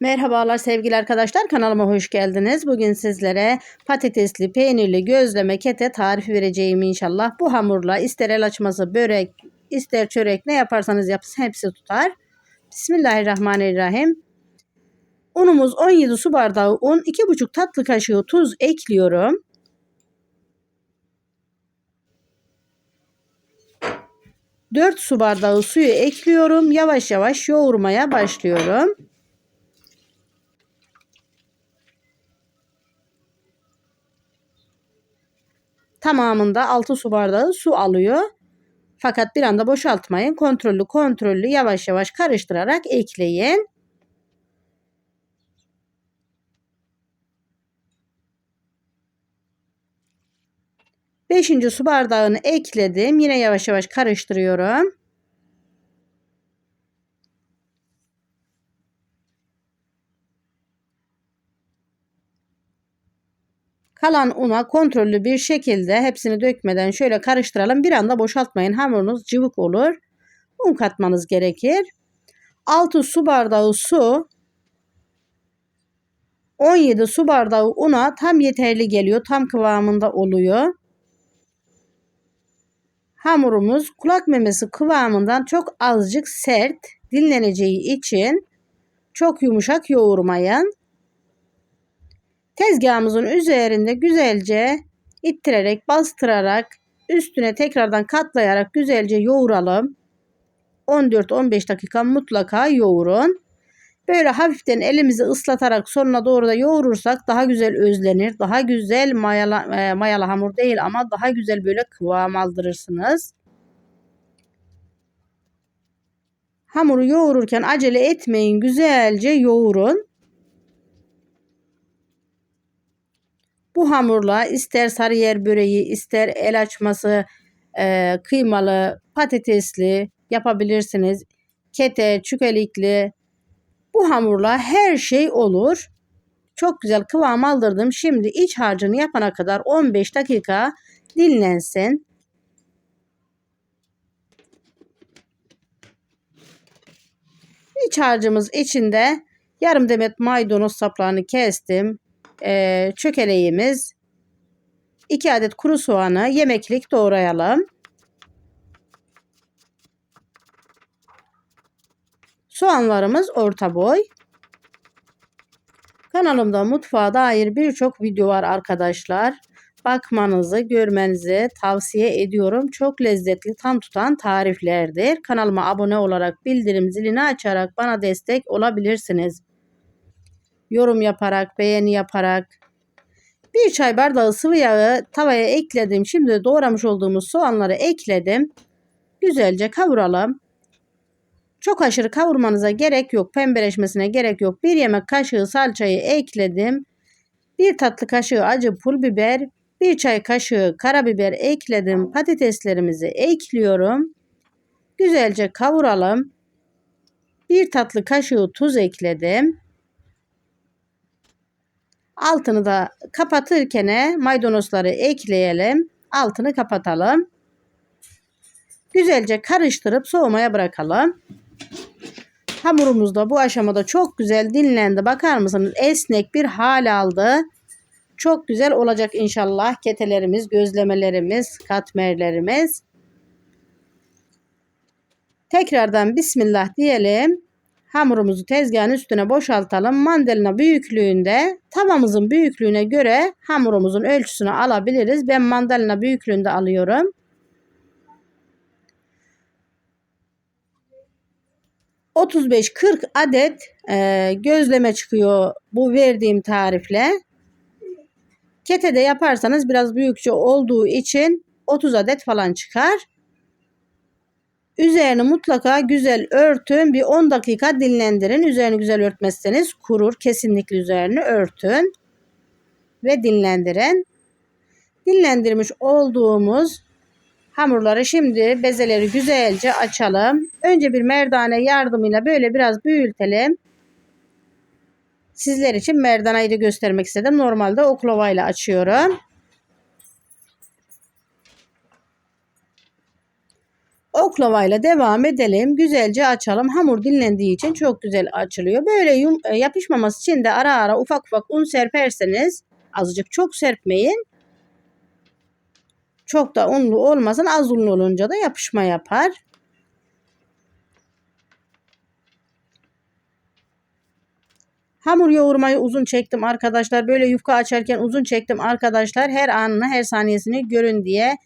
Merhabalar sevgili arkadaşlar kanalıma hoş geldiniz. Bugün sizlere patatesli peynirli gözleme kete tarifi vereceğim inşallah. Bu hamurla ister el açması börek ister çörek ne yaparsanız yapın hepsi tutar. Bismillahirrahmanirrahim. Unumuz 17 su bardağı un 2,5 tatlı kaşığı tuz ekliyorum. Dört su bardağı suyu ekliyorum. Yavaş yavaş yoğurmaya başlıyorum. Tamamında 6 su bardağı su alıyor. Fakat bir anda boşaltmayın. Kontrollü kontrollü yavaş yavaş karıştırarak ekleyin. Beşinci su bardağını ekledim. Yine yavaş yavaş karıştırıyorum. Kalan una kontrollü bir şekilde hepsini dökmeden şöyle karıştıralım. Bir anda boşaltmayın. Hamurunuz cıvık olur. Un katmanız gerekir. 6 su bardağı su 17 su bardağı una tam yeterli geliyor. Tam kıvamında oluyor. Hamurumuz kulak memesi kıvamından çok azıcık sert dinleneceği için çok yumuşak yoğurmayın. Tezgahımızın üzerinde güzelce ittirerek, bastırarak, üstüne tekrardan katlayarak güzelce yoğuralım. 14-15 dakika mutlaka yoğurun. Böyle hafiften elimizi ıslatarak sonuna doğru da yoğurursak daha güzel özlenir. Daha güzel mayalı, e, mayalı hamur değil ama daha güzel böyle kıvam aldırırsınız. Hamuru yoğururken acele etmeyin. Güzelce yoğurun. Bu hamurla ister sarıyer böreği, ister el açması, e, kıymalı, patatesli yapabilirsiniz. Kete, çükelikli. Bu hamurla her şey olur. Çok güzel kıvam aldırdım. Şimdi iç harcını yapana kadar 15 dakika dinlensin. İç harcımız içinde yarım demet maydanoz saplarını kestim e, çökeleğimiz 2 adet kuru soğanı yemeklik doğrayalım. Soğanlarımız orta boy. Kanalımda mutfağa dair birçok video var arkadaşlar. Bakmanızı, görmenizi tavsiye ediyorum. Çok lezzetli, tam tutan tariflerdir. Kanalıma abone olarak bildirim zilini açarak bana destek olabilirsiniz yorum yaparak, beğeni yaparak. Bir çay bardağı sıvı yağı tavaya ekledim. Şimdi doğramış olduğumuz soğanları ekledim. Güzelce kavuralım. Çok aşırı kavurmanıza gerek yok. Pembeleşmesine gerek yok. Bir yemek kaşığı salçayı ekledim. Bir tatlı kaşığı acı pul biber, bir çay kaşığı karabiber ekledim. Patateslerimizi ekliyorum. Güzelce kavuralım. Bir tatlı kaşığı tuz ekledim. Altını da kapatırken maydanozları ekleyelim. Altını kapatalım. Güzelce karıştırıp soğumaya bırakalım. Hamurumuz da bu aşamada çok güzel dinlendi. Bakar mısınız? Esnek bir hal aldı. Çok güzel olacak inşallah ketelerimiz, gözlemelerimiz, katmerlerimiz. Tekrardan Bismillah diyelim. Hamurumuzu tezgahın üstüne boşaltalım. Mandalina büyüklüğünde tavamızın büyüklüğüne göre hamurumuzun ölçüsünü alabiliriz. Ben mandalina büyüklüğünde alıyorum. ...35-40 adet e, gözleme çıkıyor bu verdiğim tarifle. Ketede yaparsanız biraz büyükçe olduğu için 30 adet falan çıkar. Üzerini mutlaka güzel örtün. Bir 10 dakika dinlendirin. Üzerini güzel örtmezseniz kurur. Kesinlikle üzerini örtün. Ve dinlendirin. Dinlendirmiş olduğumuz hamurları şimdi bezeleri güzelce açalım. Önce bir merdane yardımıyla böyle biraz büyütelim. Sizler için merdanayı da göstermek istedim. Normalde oklavayla açıyorum. Oklavayla devam edelim. Güzelce açalım. Hamur dinlendiği için çok güzel açılıyor. Böyle yum, e, yapışmaması için de ara ara ufak ufak un serperseniz azıcık çok serpmeyin. Çok da unlu olmasın. Az unlu olunca da yapışma yapar. Hamur yoğurmayı uzun çektim arkadaşlar. Böyle yufka açarken uzun çektim arkadaşlar. Her anını her saniyesini görün diye.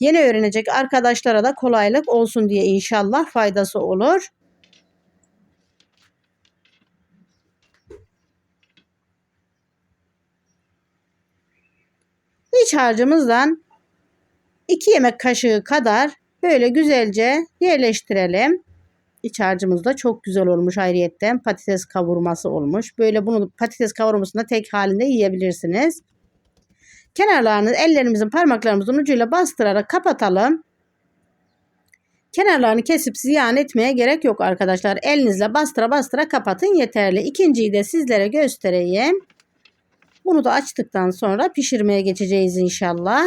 Yeni öğrenecek arkadaşlara da kolaylık olsun diye inşallah faydası olur. İç harcımızdan 2 yemek kaşığı kadar böyle güzelce yerleştirelim. İç harcımız da çok güzel olmuş ayrıyetten. Patates kavurması olmuş. Böyle bunu patates kavurmasında tek halinde yiyebilirsiniz. Kenarlarını ellerimizin parmaklarımızın ucuyla bastırarak kapatalım. Kenarlarını kesip ziyan etmeye gerek yok arkadaşlar. Elinizle bastıra bastıra kapatın yeterli. İkinciyi de sizlere göstereyim. Bunu da açtıktan sonra pişirmeye geçeceğiz inşallah.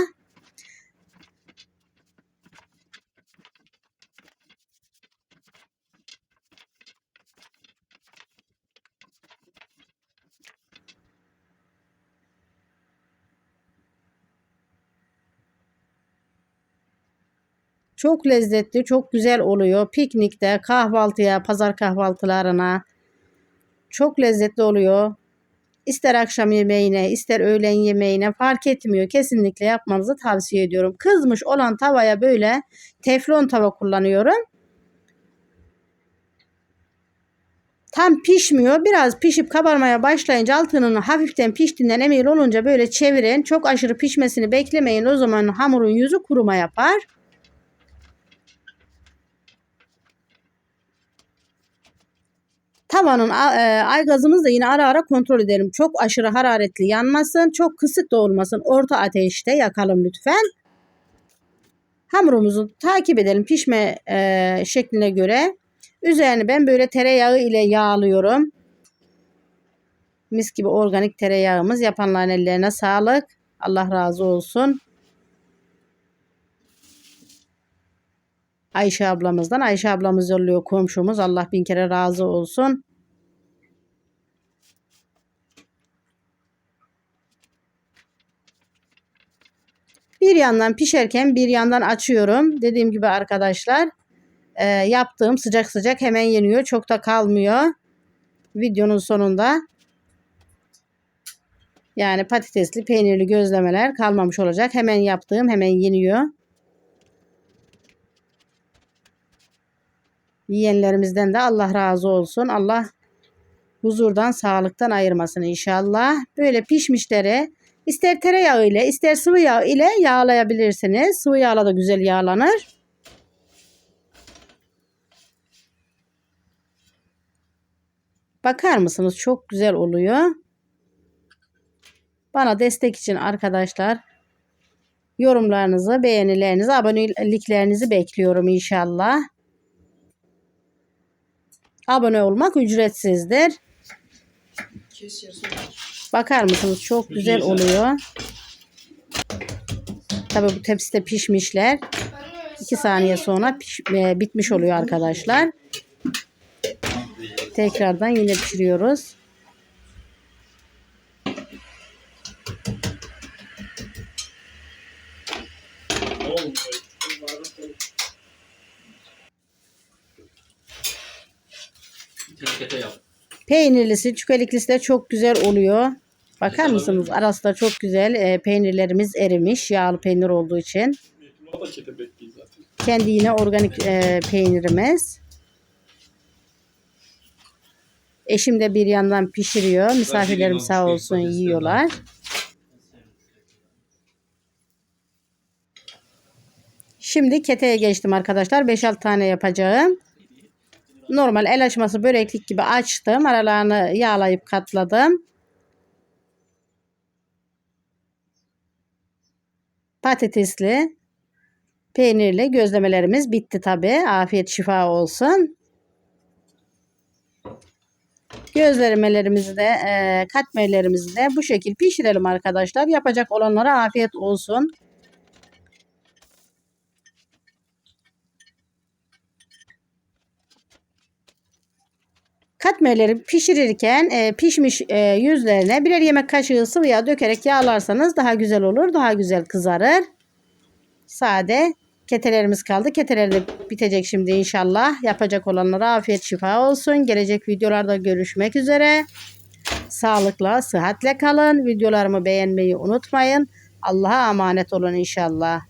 Çok lezzetli, çok güzel oluyor. Piknikte, kahvaltıya, pazar kahvaltılarına çok lezzetli oluyor. İster akşam yemeğine, ister öğlen yemeğine fark etmiyor. Kesinlikle yapmanızı tavsiye ediyorum. Kızmış olan tavaya böyle teflon tava kullanıyorum. Tam pişmiyor. Biraz pişip kabarmaya başlayınca altının hafiften piştiğinden emin olunca böyle çevirin. Çok aşırı pişmesini beklemeyin. O zaman hamurun yüzü kuruma yapar. Tavanın e, ay gazımızı da yine ara ara kontrol edelim. Çok aşırı hararetli yanmasın. Çok kısık da olmasın. Orta ateşte yakalım lütfen. Hamurumuzu takip edelim pişme e, şekline göre. Üzerini ben böyle tereyağı ile yağlıyorum. Mis gibi organik tereyağımız. Yapanların ellerine sağlık. Allah razı olsun. Ayşe ablamızdan. Ayşe ablamız yolluyor komşumuz. Allah bin kere razı olsun. Bir yandan pişerken bir yandan açıyorum. Dediğim gibi arkadaşlar e, yaptığım sıcak sıcak hemen yeniyor. Çok da kalmıyor. Videonun sonunda yani patatesli peynirli gözlemeler kalmamış olacak. Hemen yaptığım hemen yeniyor. Yiyenlerimizden de Allah razı olsun. Allah huzurdan, sağlıktan ayırmasın inşallah. Böyle pişmişleri ister tereyağı ile ister sıvı yağ ile yağlayabilirsiniz. Sıvı yağla da güzel yağlanır. Bakar mısınız? Çok güzel oluyor. Bana destek için arkadaşlar yorumlarınızı, beğenilerinizi, aboneliklerinizi bekliyorum inşallah. Abone olmak ücretsizdir. Bakar mısınız? Çok güzel oluyor. Tabi bu tepside pişmişler. 2 saniye sonra piş, e, bitmiş oluyor arkadaşlar. Tekrardan yine pişiriyoruz. Peynirlisi, çükeliklisi de çok güzel oluyor. Bakar mısınız? Arası da çok güzel. E, peynirlerimiz erimiş. Yağlı peynir olduğu için. Kendi yine organik e, peynirimiz. Eşim de bir yandan pişiriyor. Misafirlerim sağ olsun yiyorlar. Şimdi keteye geçtim arkadaşlar. 5-6 tane yapacağım. Normal el açması böreklik gibi açtım. Aralarını yağlayıp katladım. Patatesli, peynirli gözlemelerimiz bitti tabi. Afiyet şifa olsun. Gözlemelerimizi de e, de bu şekil pişirelim arkadaşlar. Yapacak olanlara afiyet olsun. Katmerleri pişirirken e, pişmiş e, yüzlerine birer yemek kaşığı sıvı yağ dökerek yağlarsanız daha güzel olur. Daha güzel kızarır. Sade ketelerimiz kaldı. Keteler de bitecek şimdi inşallah. Yapacak olanlara afiyet şifa olsun. Gelecek videolarda görüşmek üzere. Sağlıkla, sıhhatle kalın. Videolarımı beğenmeyi unutmayın. Allah'a emanet olun inşallah.